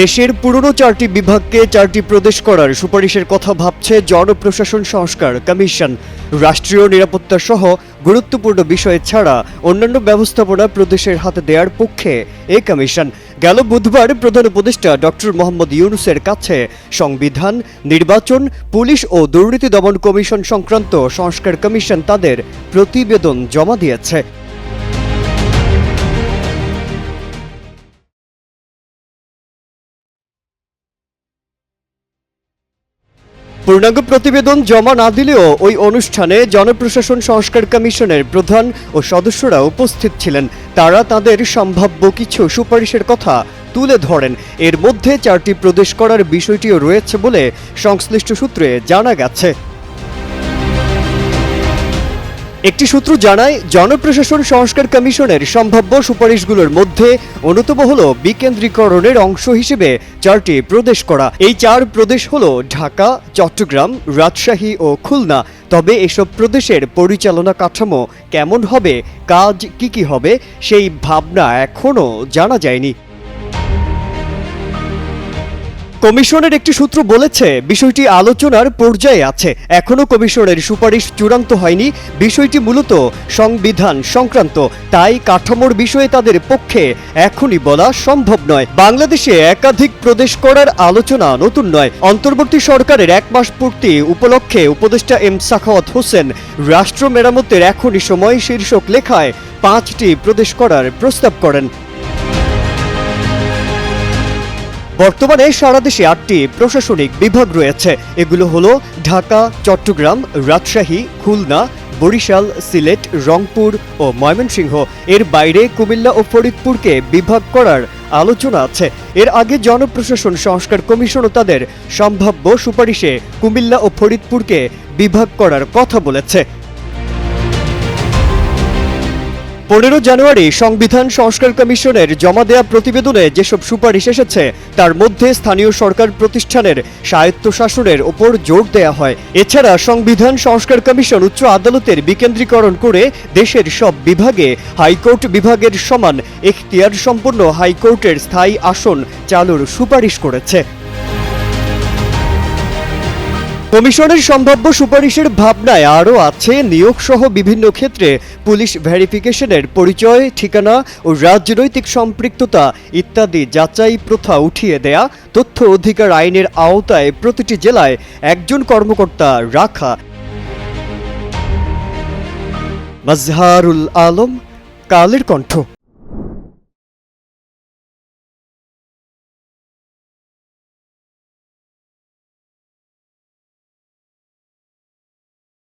দেশের পুরনো চারটি বিভাগকে চারটি প্রদেশ করার সুপারিশের কথা ভাবছে জনপ্রশাসন সংস্কার কমিশন। রাষ্ট্রীয় নিরাপত্তা সহ গুরুত্বপূর্ণ বিষয় ছাড়া অন্যান্য ব্যবস্থাপনা প্রদেশের হাতে দেওয়ার পক্ষে এ কমিশন। গেল বুধবার প্রধান উপদেষ্টা ডক্টর মোহাম্মদ ইউনুসের কাছে সংবিধান, নির্বাচন, পুলিশ ও দুর্নীতি দমন কমিশন সংক্রান্ত সংস্কার কমিশন তাদের প্রতিবেদন জমা দিয়েছে। পূর্ণাঙ্গ প্রতিবেদন জমা না দিলেও ওই অনুষ্ঠানে জনপ্রশাসন সংস্কার কমিশনের প্রধান ও সদস্যরা উপস্থিত ছিলেন। তারা তাদের সম্ভাব্য কিছু সুপারিশের কথা তুলে ধরেন। এর মধ্যে চারটি প্রদেশ করার বিষয়টিও রয়েছে বলে সংশ্লিষ্ট সূত্রে জানা গেছে। একটি সূত্র জানায়, জনপ্রশাসন সংস্কার কমিশনের সম্ভাব্য সুপারিশগুলোর মধ্যে অন্যতম হল বিকেন্দ্রীকরণের অংশ হিসেবে চারটি প্রদেশ করা। এই চার প্রদেশ হল ঢাকা, চট্টগ্রাম, রাজশাহী ও খুলনা। তবে এসব প্রদেশের পরিচালনা কাঠামো কেমন হবে, কাজ কি কি হবে, সেই ভাবনা এখনও জানা যায়নি। কমিশনের একটি সূত্র বলেছে, বিষয়টি আলোচনার পর্যায়ে আছে। এখনও কমিশনের সুপারিশ চূড়ান্ত হয়নি। বিষয়টি মূলত সংবিধান সংক্রান্ত। তাই কাঠামোর বিষয়ে তাদের পক্ষে এখনই বলা সম্ভব নয়। বাংলাদেশে একাধিক প্রদেশ করার আলোচনা নতুন নয়। অন্তর্বর্তী সরকারের এক মাস পূর্তি উপলক্ষে উপদেষ্টা এম সাখাওয়াত হোসেন রাষ্ট্র মেরামতের এখনই সময় শীর্ষক লেখায় পাঁচটি প্রদেশ করার প্রস্তাব করেন। বর্তমানে সারা দেশে আটটি প্রশাসনিক বিভাগ রয়েছে। এগুলো হলো ঢাকা, চট্টগ্রাম, রাজশাহী, খুলনা, বরিশাল, সিলেট, রংপুর ও ময়মনসিংহ। এর বাইরে কুমিল্লা ও ফরিদপুরকে বিভাগ করার আলোচনা আছে। এর আগে জনপ্রশাসন সংস্কার কমিশনও তাদের সম্ভাব্য সুপারিশে কুমিল্লা ও ফরিদপুরকে বিভাগ করার কথা বলেছে। পনেরো জানুয়ারি সংবিধান সংস্কার কমিশনের জমা দেয়া প্রতিবেদনে যেসব সুপারিশ এসেছে, তার মধ্যে স্থানীয় সরকার প্রতিষ্ঠানের স্বায়ত্তশাসনের ওপর জোর দেয়া হয়। এছাড়া সংবিধান সংস্কার কমিশন উচ্চ আদালতের বিকেন্দ্রীকরণ করে দেশের সব বিভাগে, হাইকোর্ট বিভাগের সমান এখতিয়ার সম্পন্ন হাইকোর্টের স্থায়ী আসন চালুর সুপারিশ করেছে। কমিশনের সম্ভাব্য সুপারিশের ভাবনায় আরও আছে নিয়োগ সহ বিভিন্ন ক্ষেত্রে পুলিশ ভেরিফিকেশনের পরিচয়, ঠিকানা ও রাজনৈতিক সম্পৃক্ততা ইত্যাদি যাচাই প্রথা উঠিয়ে দেয়া, তথ্য অধিকার আইনের আওতায় প্রতিটি জেলায় একজন কর্মকর্তা রাখা। মাজহারুল আলম, কালের কণ্ঠ।